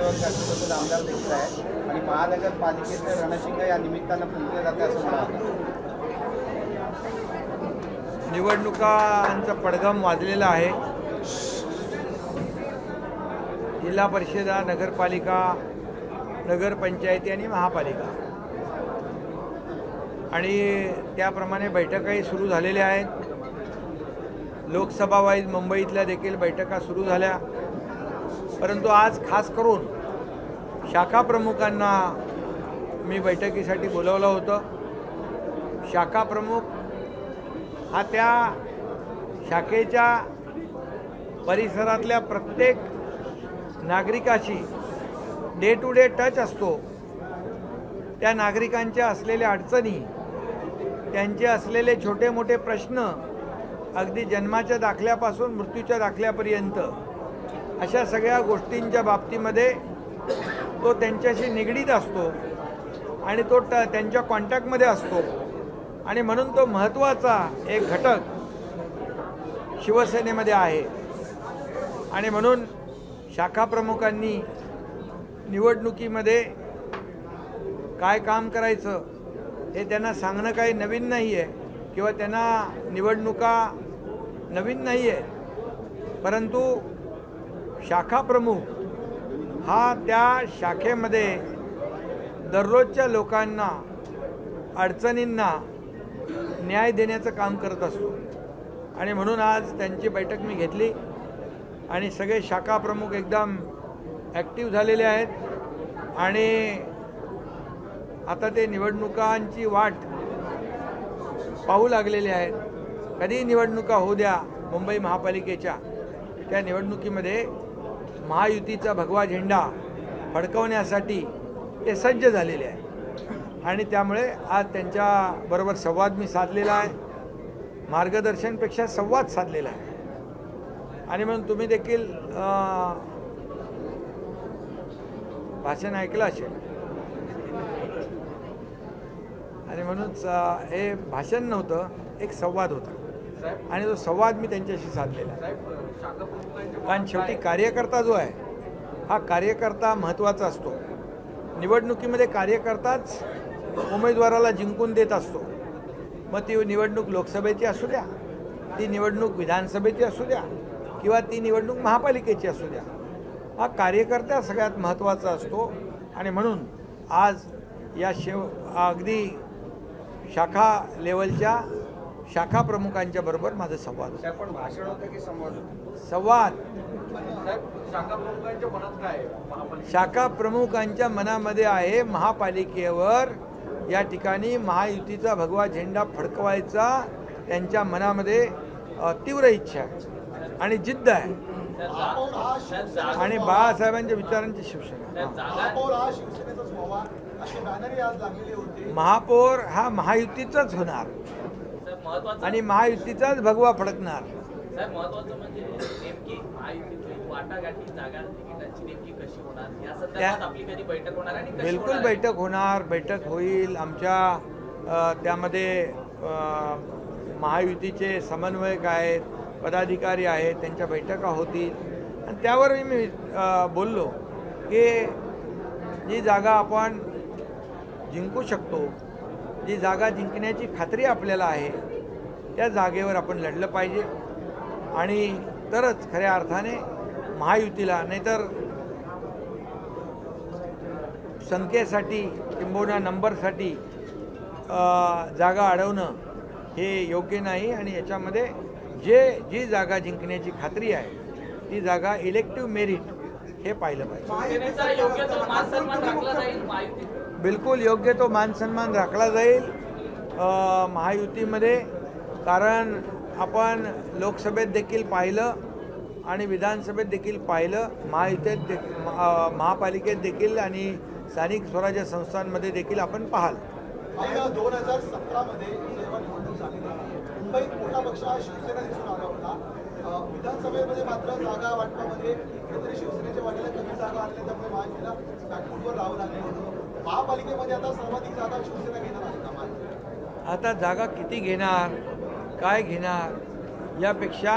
नगरसेवक शाखेसोबत आमदार देखील आहे. आणि महानगरपालिकेचं रणशिंग या निमित्तानं फुंकलं जाते असं मला निवडणुकांचा पडघम वाजलेला आहे. जिल्हा परिषदा नगरपालिका नगरपंचायती आणि महापालिका. आणि त्याप्रमाणे बैठकाही सुरू झालेल्या आहेत. लोकसभा वाईज मुंबईतल्या देखील बैठका सुरू झाल्या. परंतु आज खास करून शाखा प्रमुखांना मी बैठकीसाठी बोलवलं होतं. शाखा प्रमुख हा त्या शाखेच्या परिसरातल्या प्रत्येक नागरिकाशी डे टू डे टच असतो. त्या नागरिकांच्या असलेल्या अडचणी त्यांचे असलेले छोटे मोठे प्रश्न अगदी जन्माच्या दाखल्यापासून मृत्यूच्या दाखल्यापर्यंत अशा सगळ्या गोष्टींच्या बाबतीमध्ये तो त्यांच्याशी निगडीत असतो आणि तो ट त्यांच्या कॉन्टॅक्टमध्ये असतो. आणि म्हणून तो महत्त्वाचा एक घटक शिवसेनेमध्ये आहे. आणि म्हणून शाखा प्रमुखांनी निवडणुकीमध्ये काय काम करायचं हे त्यांना सांगणं काही नवीन नाही आहे किंवा त्यांना निवडणुका नवीन नाही आहे परंतु शाखा प्रमुख. हा त्या शाखेमध्ये दररोजच्या लोकांना अडचणींना न्याय देण्याचं काम करत असतो. आणि म्हणून आज त्यांची बैठक मी घेतली. आणि सगळे शाखाप्रमुख एकदम ॲक्टिव्ह झालेले आहेत. आणि आता ते निवडणुकांची वाट पाहू लागलेले आहेत. कधी निवडणुका होऊ द्या मुंबई महापालिकेच्या त्या निवडणुकीमध्ये महायुतीचा भगवा झेंडा फडकवण्यासाठी ते सज्ज झालेले आहे. आणि त्यामुळे आज त्यांच्याबरोबर संवाद मी साधलेला आहे. मार्गदर्शनपेक्षा संवाद साधलेला आहे. आणि म्हणून तुम्ही देखील भाषण ऐकलं असेल. आणि म्हणूनच हे भाषण नव्हतं एक संवाद होता. आणि तो संवाद मी त्यांच्याशी साधलेला आहे. कारण शेवटी कार्यकर्ता जो आहे हा कार्यकर्ता महत्त्वाचा असतो. निवडणुकीमध्ये कार्यकर्ताच उमेदवाराला जिंकून देत असतो. मग ती निवडणूक लोकसभेची असू द्या ती निवडणूक विधानसभेची असू द्या किंवा ती निवडणूक महापालिकेची असू द्या. हा कार्यकर्ता सगळ्यात महत्त्वाचा असतो. आणि म्हणून आज या शेव अगदी शाखा लेवलच्या शाखा प्रमुखांच्या बरोबर माझं संवाद होता. साहेब पण भाषण होतं की संवाद होतं? संवाद. साहेब शाखा प्रमुखांच्या मनात काय आहे? महापालिका शाखा प्रमुखांच्या मनामध्ये आहे महापालिकेवर या ठिकाणी महायुतीचा भगवा झेंडा फडकवायचा त्यांच्या मनामध्ये तीव्र इच्छा आहे आणि जिद्द आहे. आणि बाळासाहेबांच्या विचारांची शिवसेना महापौर हा महायुतीचाच होणार. महत्वाचं आणि महायुतीचाच भगवा फडकणार. साहेब महत्वाचं म्हणजे नेमकी महायुतीची वाटाघाटी जागा तिकिटाची नेमकी कशी होणार? या संदर्भात त्या- आपली कधी बैठक होणार आणि कशी बिलकुल होणार? आहे? बैठक होणार बैठक होईल. आमच्या अ, त्यामध्ये अ, महायुतीचे समन्वयक आहेत पदाधिकारी आहेत त्यांच्या बैठका होतील. आणि त्यावरही मी अ, बोललो की जी जागा आपण जिंकू शकतो जी जागा जिंकण्याची खात्री आपल्याला आहे त्या जागेवर आपण लढलं पाहिजे. आणि तरच खऱ्या अर्थाने महायुतीला नाहीतर संख्येसाठी किंबहुना नंबरसाठी जागा अडवणं हे योग्य नाही. आणि याच्यामध्ये जे जी जागा जिंकण्याची खात्री आहे ती जागा इलेक्टिव्ह मेरिट हे पाहिलं पाहिजे. शिवसेनेचा योग्य तो मान सन्मान राखला जाईल बिलकुल योग्य तो मानसन्मान राखला जाईल महायुतीमध्ये कारण आपण लोकसभेत देखील पाहिलं आणि विधानसभेत देखील पाहिलं महायुतीत दे महापालिकेत देखील आणि स्थानिक स्वराज्य संस्थांमध्ये देखील आपण पाहाल. दोन हजार सतरामध्ये मुंबईत मोठा पक्ष हा शिवसेना दिसून आला होता. विधानसभेमध्ये मात्र जागा वाटपामध्ये कुठेतरी शिवसेनेच्या वाटेला कमी जागा आल्या त्यामुळे महायुतीला बॅकफूटवर राहावं लागलं होतं. महापालिकेमध्ये आता सर्वाधिक जागा शिवसेना घेणार आहे का? आता जागा किती घेणार काय घेणार यापेक्षा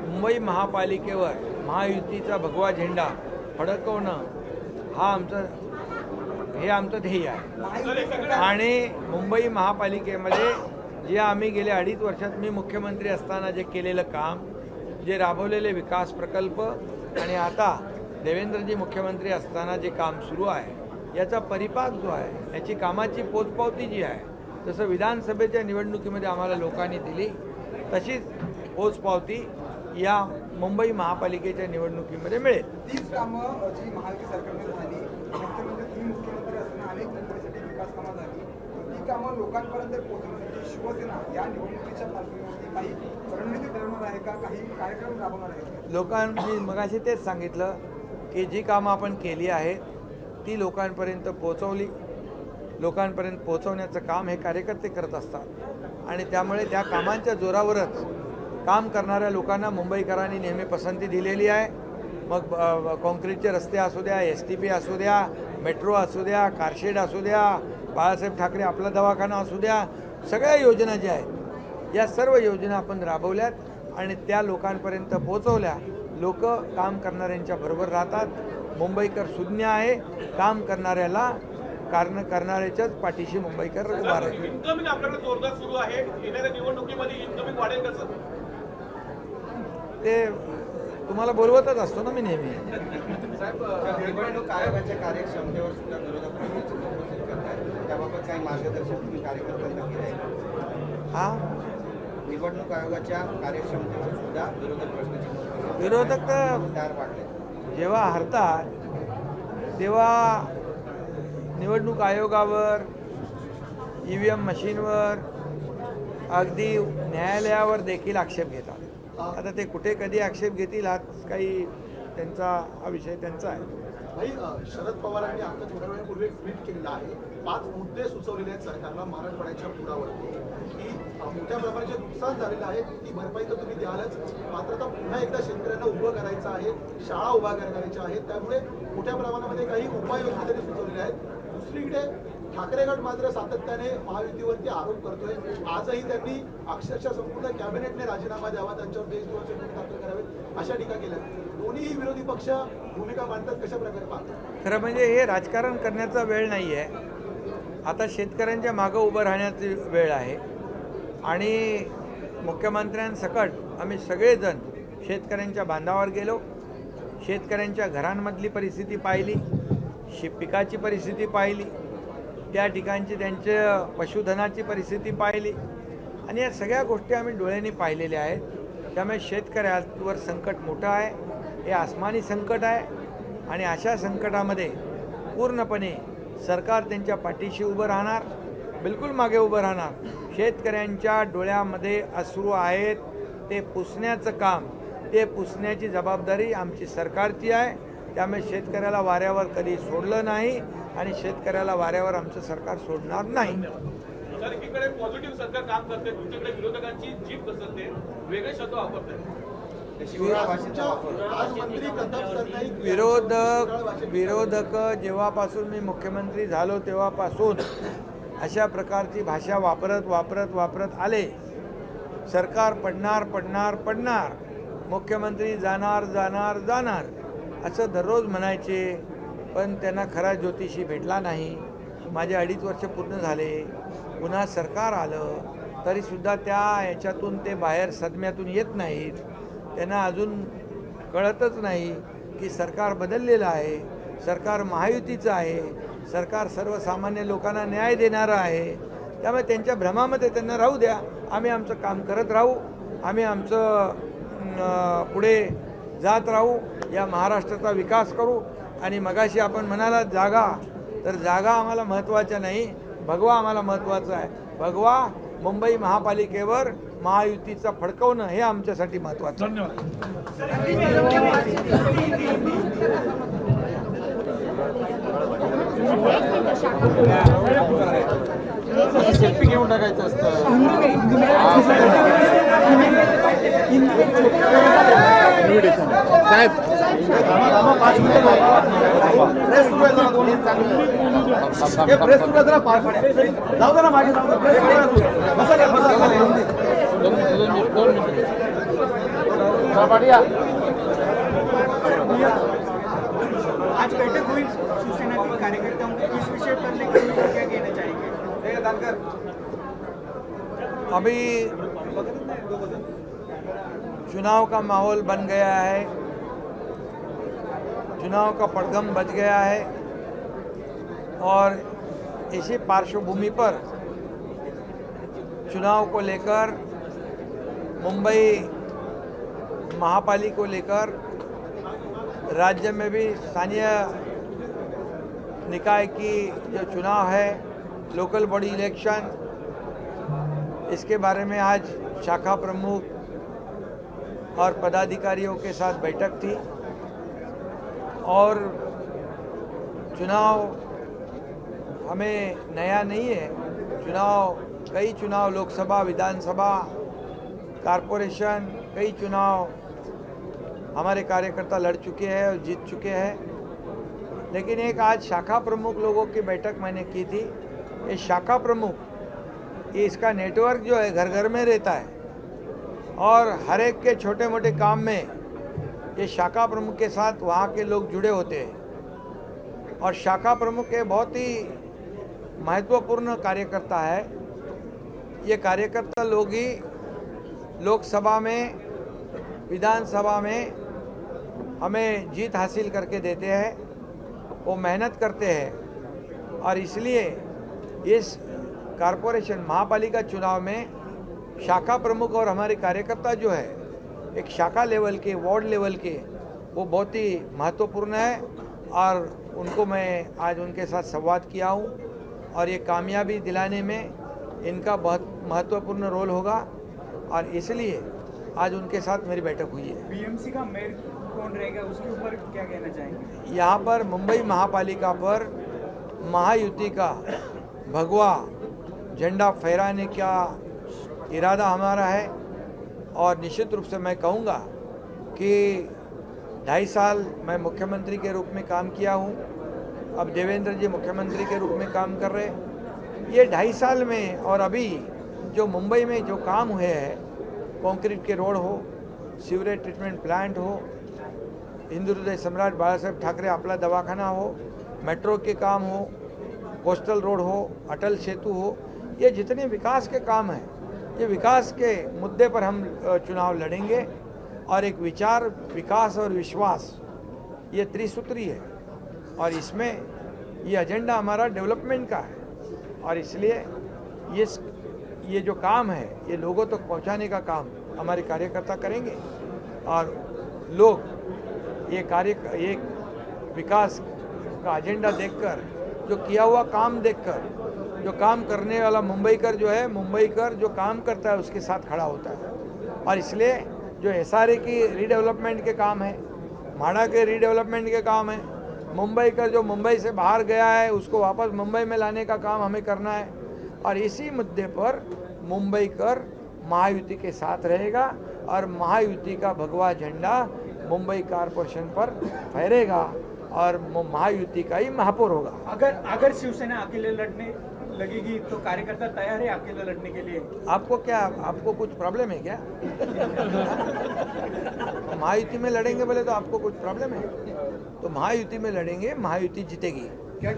मुंबई महापालिकेवर महायुतीचा भगवा झेंडा फडकवणं हा आमचं हे आमचं ध्येय आहे. आणि मुंबई महापालिकेमध्ये जे आम्ही गेल्या अडीच वर्षात मी मुख्यमंत्री असताना जे केलेलं काम जे राबवलेले विकास प्रकल्प आणि आता देवेंद्रजी मुख्यमंत्री असताना जे काम सुरू आहे याचा परिपाक जो आहे याची कामाची पोचपावती जी आहे जसं विधानसभेच्या निवडणुकीमध्ये आम्हाला लोकांनी दिली. तशीच पोचपावती या मुंबई महापालिकेच्या निवडणुकीमध्ये मिळेल. तीच कामं जी महायुती सरकारने झाली मुख्यमंत्री तुम्ही मुख्यमंत्री असताना अनेक मुंबईसाठी विकास कामं झाली ती कामं लोकांपर्यंत पोहोचवण्यासाठी शिवसेना या निवडणुकीच्या पार्श्वभूमीवरती काही रणनीती ठरवणार आहे का? काही कार्यक्रम राबवणार आहे? लोकांनी मगाशी तेच सांगितलं की जी कामं आपण केली आहेत ती लोकांपर्यंत पोहोचवली. लोकांपर्यंत पोहोचवण्याचं काम हे कार्यकर्ते करत असतात. आणि त्यामुळे त्या कामांच्या जोरावरच काम करणाऱ्या लोकांना मुंबईकरांनी नेहमी पसंती दिलेली आहे. मग अ, कॉन्क्रीटचे रस्ते असू द्या एस टी पी असू द्या मेट्रो असू द्या कारशेड असू द्या बाळासाहेब ठाकरे आपला दवाखाना असू द्या सगळ्या योजना ज्या आहेत या सर्व योजना आपण राबवल्यात आणि त्या लोकांपर्यंत पोहोचवल्या. लोक काम करणाऱ्यांच्या बरोबर राहतात. मुंबईकर शून्य आहे. काम करणाऱ्याला कारण करणाऱ्याच्याच पाठीशी मुंबईकर उभा राहतात इन्कमिंग आपल्याकडे जोरदार सुरू आहे. येणाऱ्या निवडणुकीमध्ये इन्कमिंग वाढेल कसं? ते तुम्हाला बोलवतच असतो ना मी नेहमी. साहेब अ, निवडणूक आयोगाच्या कार्यक्षमतेवर सुद्धा त्याबाबत काही मार्गदर्शन तुम्ही कार्यकर्त्यांना केलं आहे हा? निवडणूक आयोगाच्या कार्यक्षमतेवर सुद्धा विरोधक करतात. विरोधक तर तयार पाडले. जेव्हा हरतात तेव्हा निवडणूक आयोगावर ई व्ही एम मशीनवर अगदी न्यायालयावर देखील आक्षेप घेतात. आता ते कुठे कधी आक्षेप घेतील हा काही त्यांचा हा विषय त्यांचा आहे. शरद पवारांनी आता थोड्या वेळापूर्वी एक ट्विट केलेला आहे. पाच मुद्दे सुचवलेले आहेत सरकारला मराठवाड्याच्या पुरावर की मोठ्या प्रमाणाचे नुकसान झालेलं आहे ती भरपाई तर तुम्ही द्यालच. मात्र आता पुन्हा एकदा शेतकऱ्यांना उभं करायचं आहे शाळा उभा करायच्या आहेत. त्यामुळे मोठ्या प्रमाणामध्ये काही उपाययोजना त्यांनी सुचवलेल्या आहेत. दुसरीकडे ठाकरे गट मात्र सातत्याने महायुतीवरती आरोप करतोय. आजही त्यांनी अक्षरशः संपूर्ण कॅबिनेटने राजीनामा द्यावा त्यांच्यावर देश गुन्हे दाखल करावेत अशा टीका केल्या. दोन्ही विरोधी पक्ष भूमिका मांडतात कशा प्रकारे पाहतात? खरं म्हणजे हे राजकारण करण्याचा वेळ नाही आहे आता शेतकऱ्यांच्या मागं उभं राहण्याची वेळ आहे. आणि मुख्यमंत्र्यांसकट आम्ही सगळेजण शेतकऱ्यांच्या बांधावर गेलो. शेतकऱ्यांच्या घरांमधली परिस्थिती पाहिली. शे पिकाची परिस्थिती पाहिली. त्या ठिकाणची त्यांच्या पशुधनाची परिस्थिती पाहिली. आणि या सगळ्या गोष्टी आम्ही डोळ्यांनी पाहिलेल्या आहेत. त्यामुळे शेतकऱ्यावर संकट मोठं आहे. हे आसमानी संकट आहे. आणि अशा संकटामध्ये पूर्णपणे सरकार त्यांच्या पाठीशी उभं राहणार. बिलकुल मागे उभं राहणार. शेतकऱ्यांच्या डोळ्यामध्ये अश्रू आहेत. ते पुसण्याचं काम ते पुसण्याची जबाबदारी आमची सरकारची आहे. त्यामुळे शेतकऱ्याला वाऱ्यावर कधी सोडलं नाही आणि शेतकऱ्याला वाऱ्यावर आमचं सरकार सोडणार नाही. एकीकडे पॉझिटिव्ह सरकार काम करते. विरोधकांची जीभ वेगळे शब्द वापरतात विरोधक विरोधक जेव्हापासून मी मुख्यमंत्री झालो तेव्हापासून अशा प्रकारची भाषा वापरत वापरत वापरत आले. सरकार पडणार पडणार पडणार. मुख्यमंत्री जाणार जाणार जाणार. असं दररोज म्हणायचे पण त्यांना खरा ज्योतिषी भेटला नाही. माझे अडीच वर्ष पूर्ण झाले. पुन्हा सरकार आलं तरीसुद्धा त्या याच्यातून ते बाहेर सदम्यातून येत नाहीत. त्यांना अजून कळतच नाही की सरकार बदललेलं आहे. सरकार महायुतीचं आहे. सरकार सर्वसामान्य लोकांना न्याय देणारं आहे. त्यामुळे त्यांच्या भ्रमामध्ये त्यांना राहू द्या. आम्ही आमचं काम करत राहू. आम्ही आमचं पुढे जात राहू. या महाराष्ट्राचा विकास करू. आणि मगाशी आपण म्हणाला जागा. तर जागा आम्हाला महत्त्वाच्या नाही. भगवा आम्हाला महत्त्वाचं आहे. भगवा मुंबई महापालिकेवर महायुतीचा फडकवणं हे आमच्यासाठी महत्त्वाचं सेल्फी घेऊन टाकायचं असतं साहेब प्रेस जरा पार पडेल जाऊ दे ना मागे जाऊ प्रेस बसा बसा. दोन मिनिट दोन मिनिट. आज बैठक हुई, शिवसेना के कार्यकर्ताओं इस विषय पर क्या कहना चाहेंगे? अभी चुनाव का माहौल बन गया है। चुनाव का पड़गम बच गया है। और इसी पार्श्वभूमि पर चुनाव को लेकर, मुंबई महापाली को लेकर राज्य में भी स्थानीय निकाय की जो चुनाव है लोकल बॉडी इलेक्शन इसके बारे में आज शाखा प्रमुख और पदाधिकारियों के साथ बैठक थी और चुनाव हमें नया नहीं है। चुनाव, कई चुनाव लोकसभा, विधानसभा कारपोरेशन कई चुनाव हमारे कार्यकर्ता लड़ चुके हैं और जीत चुके हैं। लेकिन एक आज शाखा प्रमुख लोगों की बैठक मैंने की थी। ये शाखा प्रमुख, ये इसका नेटवर्क जो है घर घर में रहता है। और हर एक के छोटे मोटे काम में ये शाखा प्रमुख के साथ वहाँ के लोग जुड़े होते हैं। और शाखा प्रमुख ये बहुत ही महत्वपूर्ण कार्यकर्ता है। ये कार्यकर्ता लोग ही लोकसभा में, विधानसभा में हमें जीत हासिल करके देते हैं, वो मेहनत करते हैं। और इसलिए इस कारपोरेशन महापालिका चुनाव में शाखा प्रमुख और हमारे कार्यकर्ता जो है, एक शाखा लेवल के, वार्ड लेवल के, वो बहुत ही महत्वपूर्ण है। और उनको मैं आज उनके साथ संवाद किया हूँ और ये कामयाबी दिलाने में इनका बहुत महत्वपूर्ण रोल होगा। और इसलिए आज उनके साथ मेरी बैठक हुई है। बीएमसी का मेयर कौन रहेगा? उसके ऊपर क्या कहना चाहेंगे? यहाँ पर मुंबई महापालिका पर महायुति का भगवा झंडा फहराने का इरादा हमारा है। और निश्चित रूप से मैं कहूँगा कि ढाई साल मैं मुख्यमंत्री के रूप में काम किया हूँ। अब देवेंद्र जी मुख्यमंत्री के रूप में काम कर रहे ये ढाई साल में और अभी जो मुंबई में जो काम हुए हैं कंक्रीट के रोड हो, सीवरेज ट्रीटमेंट प्लांट हो हिंदू हृदय सम्राट बाला साहेब ठाकरे आपला दवाखाना हो, मेट्रो के काम हो, कोस्टल रोड हो, अटल सेतु हो, ये जितने विकास के काम हैं, ये विकास के मुद्दे पर हम चुनाव लड़ेंगे और एक विचार, विकास और विश्वास, ये त्रिसूत्री है। और इसमें ये एजेंडा हमारा डेवलपमेंट का है। और इसलिए ये ये जो काम है, ये लोगों तक तो पहुँचाने का काम हमारे कार्यकर्ता करेंगे। और लोग ये कार्य, ये विकास का एजेंडा देखकर, जो किया हुआ काम देखकर, जो काम करने वाला मुंबई कर जो है मुंबई कर जो काम करता है, उसके साथ खड़ा होता है। और इसलिए जो एस की रीडेवलपमेंट के काम है, माड़ा के रीडेवलपमेंट के काम है मुंबई कर जो मुंबई से बाहर गया है, उसको वापस मुंबई में लाने का काम हमें करना है। और इसी मुद्दे पर मुंबई कर महायुति के साथ रहेगा, और महायुति का भगवा झंडा मुंबई कारपोरेशन पर फहरेगा और महायुति का ही महापौर होगा। अगर अगर शिवसेना अकेले लड़ने लगेगी तो कार्यकर्ता तैयार है अकेले लड़ने के लिए? आपको क्या आपको कुछ प्रॉब्लम है क्या? महायुति में लड़ेंगे बोले तो आपको कुछ प्रॉब्लम है? तो महायुति में लड़ेंगे महायुति जीतेगी। क्या